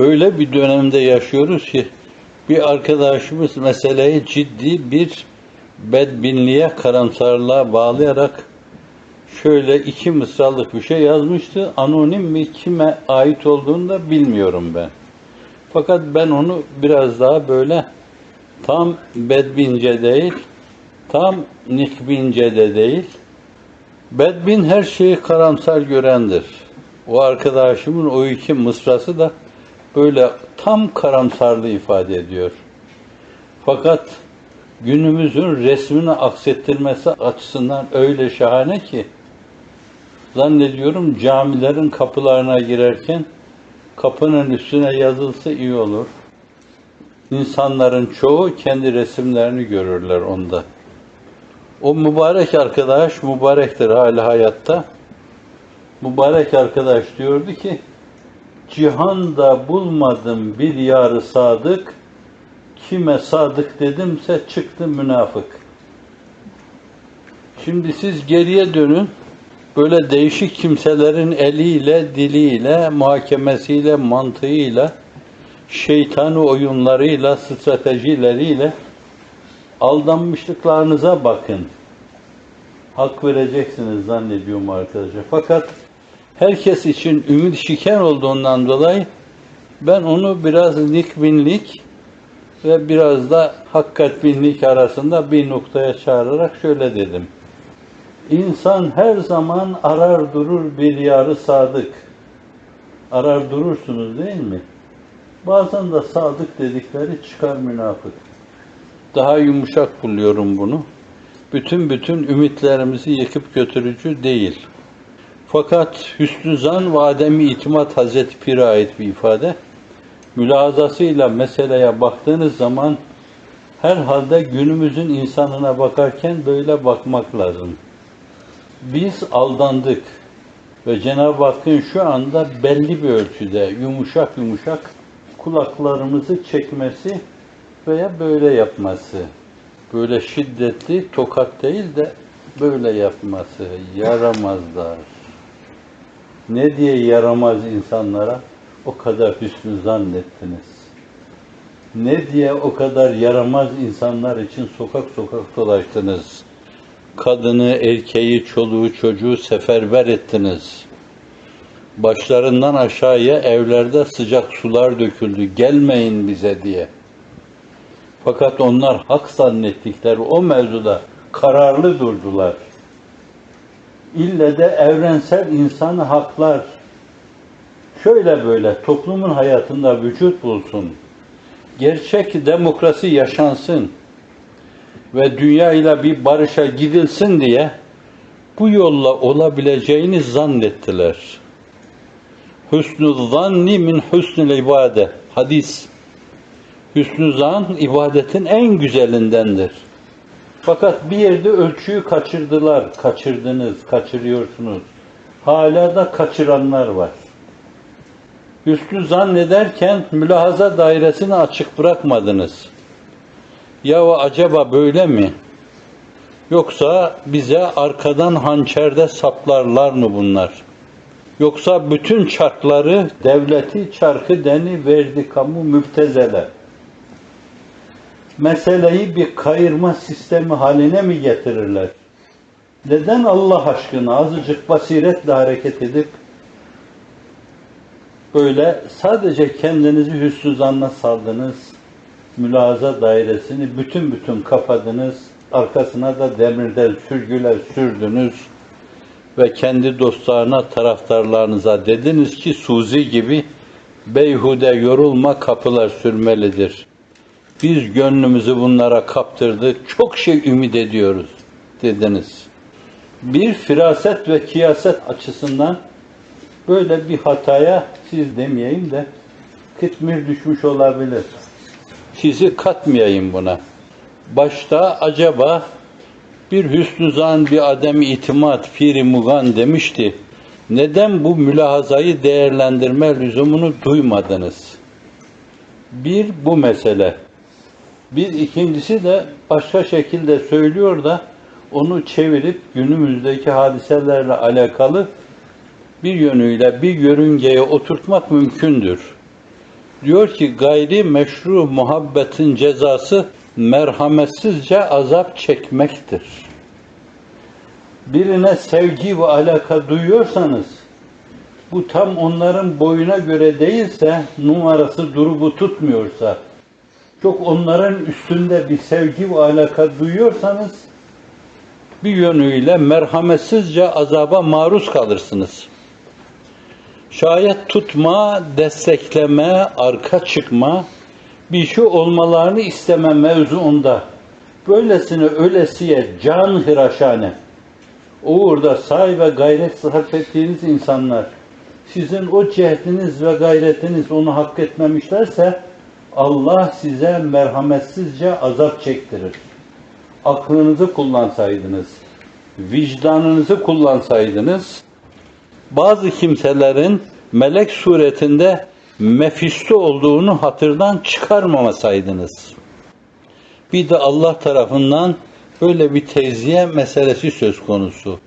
öyle bir dönemde yaşıyoruz ki bir arkadaşımız meseleyi ciddi bir bedbinliğe, karamsarlığa bağlayarak şöyle iki mısralık bir şey yazmıştı. Anonim mi kime ait olduğunu da bilmiyorum ben. Fakat ben onu biraz daha böyle tam bedbince değil, tam nikbince de değil. Bedbin her şeyi karamsar görendir. O arkadaşımın o iki mısrası da böyle tam karamsarlığı ifade ediyor. Fakat günümüzün resmini aksettirmesi açısından öyle şahane ki zannediyorum camilerin kapılarına girerken kapının üstüne yazılsa iyi olur. İnsanların çoğu kendi resimlerini görürler onda. O mübarek arkadaş mübarektir hala hayatta. Mübarek arkadaş diyordu ki Cihanda bulmadım bir yarı sadık kime sadık dedimse çıktı münafık. Şimdi siz geriye dönün böyle değişik kimselerin eliyle, diliyle, muhakemesiyle, mantığıyla, şeytani oyunlarıyla, stratejileriyle aldanmışlıklarınıza bakın. Hak vereceksiniz zannediyorum arkadaşlar. Fakat herkes için ümit şiken olduğundan dolayı ben onu biraz nikbinlik ve biraz da hakikatbinlik arasında bir noktaya çağırarak şöyle dedim. İnsan her zaman arar durur bir yarı sadık. Arar durursunuz değil mi? Bazen de sadık dedikleri çıkar münafık. Daha yumuşak buluyorum bunu. Bütün bütün ümitlerimizi yıkıp götürücü değil. Fakat hüsnü zan ve ademi itimat Hazreti Pir'e ait bir ifade. Mülazasıyla meseleye baktığınız zaman herhalde günümüzün insanına bakarken böyle bakmak lazım. Biz aldandık ve Cenab-ı Hakk'ın şu anda belli bir ölçüde yumuşak yumuşak kulaklarımızı çekmesi veya böyle yapması. Böyle şiddetli tokat değil de böyle yapması yaramazlar. Ne diye yaramaz insanlara? O kadar hüsnü zannettiniz. Ne diye o kadar yaramaz insanlar için sokak sokak dolaştınız. Kadını, erkeği, çoluğu, çocuğu seferber ettiniz. Başlarından aşağıya evlerde sıcak sular döküldü. Gelmeyin bize diye. Fakat onlar hak zannettikleri o mevzuda kararlı durdular. İlle de evrensel insan haklar şöyle böyle toplumun hayatında vücut bulsun. Gerçek demokrasi yaşansın ve dünya ile bir barışa gidilsin diye bu yolla olabileceğini zannettiler. Hüsnü zanni min hüsnül ibade. Hadis. Hüsnü zan ibadetin en güzelindendir. Fakat bir yerde ölçüyü kaçırdılar. Kaçırdınız, kaçırıyorsunuz. Hala da kaçıranlar var. Hüsnü zannederken mülahaza dairesini açık bırakmadınız. Ya acaba böyle mi? Yoksa bize arkadan hançerde saplarlar mı bunlar? Yoksa bütün çarkları devleti çarkı deni verdi kamu müptezele. Meseleyi bir kayırma sistemi haline mi getirirler? Neden Allah aşkına azıcık basiretle hareket edip böyle sadece kendinizi hüsnü zanna saldınız, mülaza dairesini bütün bütün kapadınız, arkasına da demirden sürgüler sürdünüz ve kendi dostlarına, taraftarlarınıza dediniz ki Suzi gibi beyhude yorulma kapılar sürmelidir. Biz gönlümüzü bunlara kaptırdık, çok şey ümit ediyoruz dediniz. Bir firaset ve kiyaset açısından böyle bir hataya siz demeyeyim de kıtmir düşmüş olabilir. Sizi katmayayım buna. Başta acaba bir hüsnü zan bir adem itimat piri mugan demişti. Neden bu mülahazayı değerlendirme lüzumunu duymadınız? Bir bu mesele. Bir ikincisi de başka şekilde söylüyor da onu çevirip günümüzdeki hadiselerle alakalı bir yönüyle bir yörüngeye oturtmak mümkündür. Diyor ki gayri meşru muhabbetin cezası merhametsizce azap çekmektir. Birine sevgi ve alaka duyuyorsanız bu tam onların boyuna göre değilse, numarası durubu tutmuyorsa, çok onların üstünde bir sevgi ve alaka duyuyorsanız, bir yönüyle merhametsizce azaba maruz kalırsınız. Şayet tutma, destekleme, arka çıkma, bir şey olmalarını isteme mevzuunda, böylesine ölesiye can hıraşane, uğurda say ve gayret sarf ettiğiniz insanlar, sizin o cehdiniz ve gayretiniz onu hak etmemişlerse Allah size merhametsizce azap çektirir. Aklınızı kullansaydınız, vicdanınızı kullansaydınız, bazı kimselerin melek suretinde Mefisto olduğunu hatırdan çıkarmamasaydınız. Bir de Allah tarafından böyle bir tezyiye meselesi söz konusu.